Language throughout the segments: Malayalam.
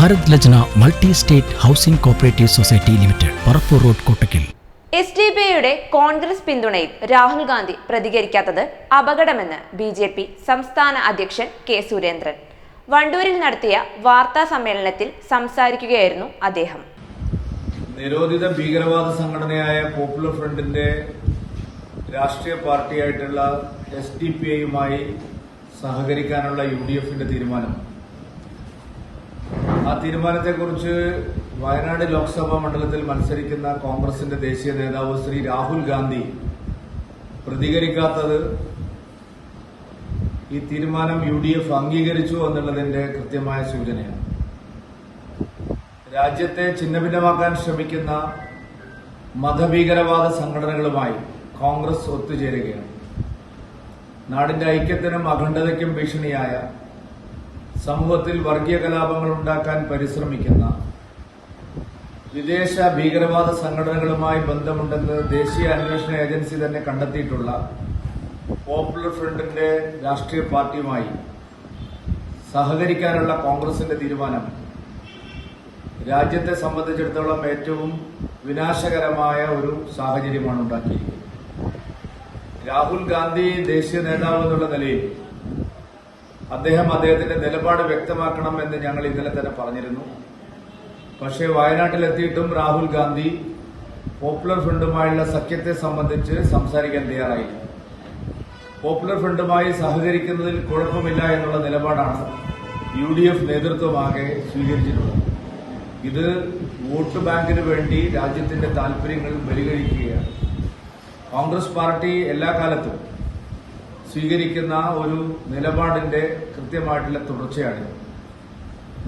Bharat Lajna multi state housing cooperative society limited Parappur road Kottakkal. S D P ഐയുടെ കോൺഗ്രസ് പിന്തുണയിൽ രാഹുൽ ഗാന്ധി പ്രതികരിക്കാത്തത് അപകടമെന്ന് ബി ജെ പി സംസ്ഥാന അധ്യക്ഷൻ കെ സുരേന്ദ്രൻ. വണ്ടൂരിൽ നടത്തിയ വാർത്താ സമ്മേളനത്തിൽ സംസാരിക്കുകയായിരുന്നു അദ്ദേഹം. നിരോധിത ഭീകരവാദ സംഘടനയായ പോപ്പുലർ ഫ്രണ്ടിന്റെ രാഷ്ട്രീയ പാർട്ടിയായിട്ടുള്ള എസ് ഡി പി ഐയുമായി സഹകരിക്കാനുള്ള യു ഡി എഫിന്റെ തീരുമാനം. ആ തീരുമാനത്തെക്കുറിച്ച് വയനാട് ലോക്സഭാ മണ്ഡലത്തിൽ മത്സരിക്കുന്ന കോൺഗ്രസിന്റെ ദേശീയ നേതാവ് ശ്രീ രാഹുൽ ഗാന്ധി പ്രതികരിക്കാത്തത് ഈ തീരുമാനം യു ഡി എഫ് അംഗീകരിച്ചു എന്നുള്ളതിന്റെ കൃത്യമായ സൂചനയാണ്. രാജ്യത്തെ ഛിന്നഭിന്നമാക്കാൻ ശ്രമിക്കുന്ന മതഭീകരവാദ സംഘടനകളുമായി കോൺഗ്രസ് ഒത്തുചേരുകയാണ്. നാടിന്റെ ഐക്യത്തിനും അഖണ്ഡതയ്ക്കും ഭീഷണിയായ സമൂഹത്തിൽ വർഗീയ കലാപങ്ങൾ ഉണ്ടാക്കാൻ പരിശ്രമിക്കുന്ന വിദേശ ഭീകരവാദ സംഘടനകളുമായി ബന്ധമുണ്ടെന്ന് ദേശീയ അന്വേഷണ ഏജൻസി തന്നെ കണ്ടെത്തിയിട്ടുള്ള പോപ്പുലർ ഫ്രണ്ടിന്റെ രാഷ്ട്രീയ പാർട്ടിയുമായി സഹകരിക്കാനുള്ള കോൺഗ്രസിന്റെ തീരുമാനം രാജ്യത്തെ സംബന്ധിച്ചിടത്തോളം ഏറ്റവും വിനാശകരമായ ഒരു സാഹചര്യമാണ് ഉണ്ടാക്കിയിരിക്കുന്നത്. രാഹുൽ ഗാന്ധി ദേശീയ നേതാവ് എന്നുള്ള നിലയിൽ അദ്ദേഹം അദ്ദേഹത്തിന്റെ നിലപാട് വ്യക്തമാക്കണം എന്ന് ഞങ്ങൾ ഇന്നലെ തന്നെ പറഞ്ഞിരുന്നു. പക്ഷേ വയനാട്ടിലെത്തിയിട്ടും രാഹുൽ ഗാന്ധി പോപ്പുലർ ഫ്രണ്ടുമായുള്ള സഖ്യത്തെ സംബന്ധിച്ച് സംസാരിക്കാൻ തയ്യാറായില്ല. പോപ്പുലർ ഫ്രണ്ടുമായി സഹകരിക്കുന്നതിൽ കുഴപ്പമില്ല എന്നുള്ള നിലപാടാണ് യു ഡി എഫ് നേതൃത്വമാകെ സ്വീകരിച്ചിട്ടുള്ളത്. ഇത് വോട്ട് ബാങ്കിന് വേണ്ടി രാജ്യത്തിന്റെ താൽപര്യങ്ങൾ ബലികഴിക്കുകയാണ്. കോൺഗ്രസ് പാർട്ടി എല്ലാ കാലത്തും സ്വീകരിക്കുന്ന ഒരു നിലപാടിന്റെ കൃത്യമായിട്ടുള്ള തുടർച്ചയാണ്.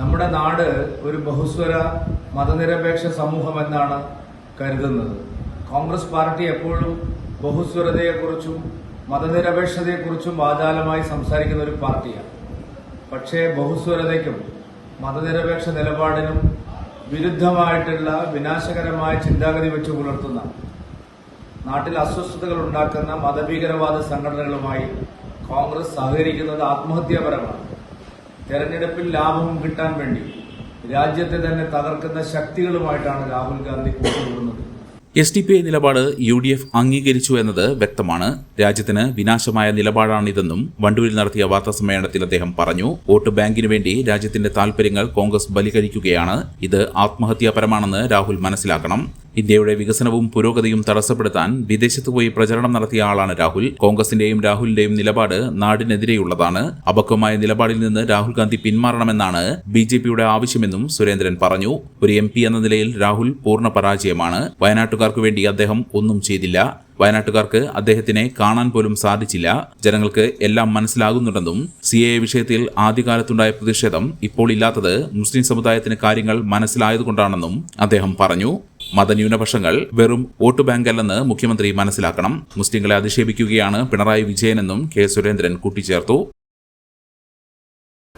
നമ്മുടെ നാട് ഒരു ബഹുസ്വര മതനിരപേക്ഷ സമൂഹം എന്നാണ് കരുതുന്നത്. കോൺഗ്രസ് പാർട്ടി എപ്പോഴും ബഹുസ്വരതയെക്കുറിച്ചും മതനിരപേക്ഷതയെക്കുറിച്ചും വാചാലമായി സംസാരിക്കുന്ന ഒരു പാർട്ടിയാണ്. പക്ഷേ ബഹുസ്വരതയ്ക്കും മതനിരപേക്ഷ നിലപാടിനും വിരുദ്ധമായിട്ടുള്ള വിനാശകരമായ ചിന്താഗതി വെച്ച് പുലർത്തുന്ന നാട്ടിൽ അസ്വസ്ഥതകൾ ഉണ്ടാക്കുന്ന മതഭീകരവാദ സംഘടനകളുമായി കോൺഗ്രസ് സഹകരിക്കുന്നത് ആത്മഹത്യാപരമാണ്. തെരഞ്ഞെടുപ്പിൽ ലാഭവും കിട്ടാൻ വേണ്ടി രാജ്യത്തെ തന്നെ തകർക്കുന്ന ശക്തികളുമായിട്ടാണ് രാഹുൽ ഗാന്ധി കൂട്ടുകൂടുന്നത്. എസ് ഡി പി ഐ നിലപാട് യു ഡി എഫ് അംഗീകരിച്ചു എന്നത് വ്യക്തമാണ്. രാജ്യത്തിന് വിനാശമായ നിലപാടാണിതെന്നും വണ്ടൂരിൽ നടത്തിയ വാർത്താ സമ്മേളനത്തിൽ അദ്ദേഹം പറഞ്ഞു വോട്ട് ബാങ്കിനു വേണ്ടി രാജ്യത്തിന്റെ താൽപര്യങ്ങൾ കോൺഗ്രസ് ബലികഴിക്കുകയാണ് ഇത് ആത്മഹത്യാപരമാണെന്ന് രാഹുൽ മനസ്സിലാക്കണം. ഇന്ത്യയുടെ വികസനവും പുരോഗതിയും തടസ്സപ്പെടുത്താൻ വിദേശത്ത് പോയി പ്രചരണം നടത്തിയ ആളാണ് രാഹുൽ. കോൺഗ്രസിന്റെയും രാഹുലിന്റെയും നിലപാട് നാടിനെതിരെയുള്ളതാണ്. അപക്വമായ നിലപാടിൽ നിന്ന് രാഹുൽ ഗാന്ധി പിന്മാറണമെന്നാണ് ബി ജെ പിയുടെ ആവശ്യമെന്നും സുരേന്ദ്രൻ പറഞ്ഞു. ഒരു എം എന്ന നിലയിൽ രാഹുൽ പൂർണ പരാജയമാണ്. വയനാട്ടുകാർക്ക് വേണ്ടി അദ്ദേഹം ഒന്നും ചെയ്തില്ല. വയനാട്ടുകാർക്ക് അദ്ദേഹത്തിനെ കാണാൻ പോലും സാധിച്ചില്ല. ജനങ്ങൾക്ക് എല്ലാം മനസ്സിലാകുന്നുണ്ടെന്നും സി എ വിഷയത്തിൽ ആദ്യകാലത്തുണ്ടായ പ്രതിഷേധം ഇപ്പോൾ ഇല്ലാത്തത് മുസ്ലിം സമുദായത്തിന് കാര്യങ്ങൾ മനസ്സിലായതുകൊണ്ടാണെന്നും അദ്ദേഹം പറഞ്ഞു. മതന്യൂനപക്ഷങ്ങൾ വെറും വോട്ട് ബാങ്കല്ലെന്ന് മുഖ്യമന്ത്രി മനസ്സിലാക്കണം. മുസ്ലിങ്ങളെ അധിക്ഷേപിക്കുകയാണ് പിണറായി വിജയനെന്നും കെ സുരേന്ദ്രൻ കൂട്ടിച്ചേർത്തു.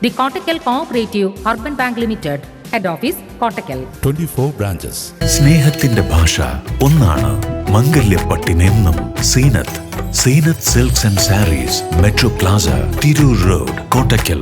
The Kottakkal cooperative urban bank limited head office Kottakkal. Twenty 24 branches. സ്നേഹത്തിന്റെ ഭാഷ ഒന്നാണ് മംഗല്യപ്പട്ടിനെന്നും Seenath. Seenath silks and sarees metro plaza Tirur road Kottakkal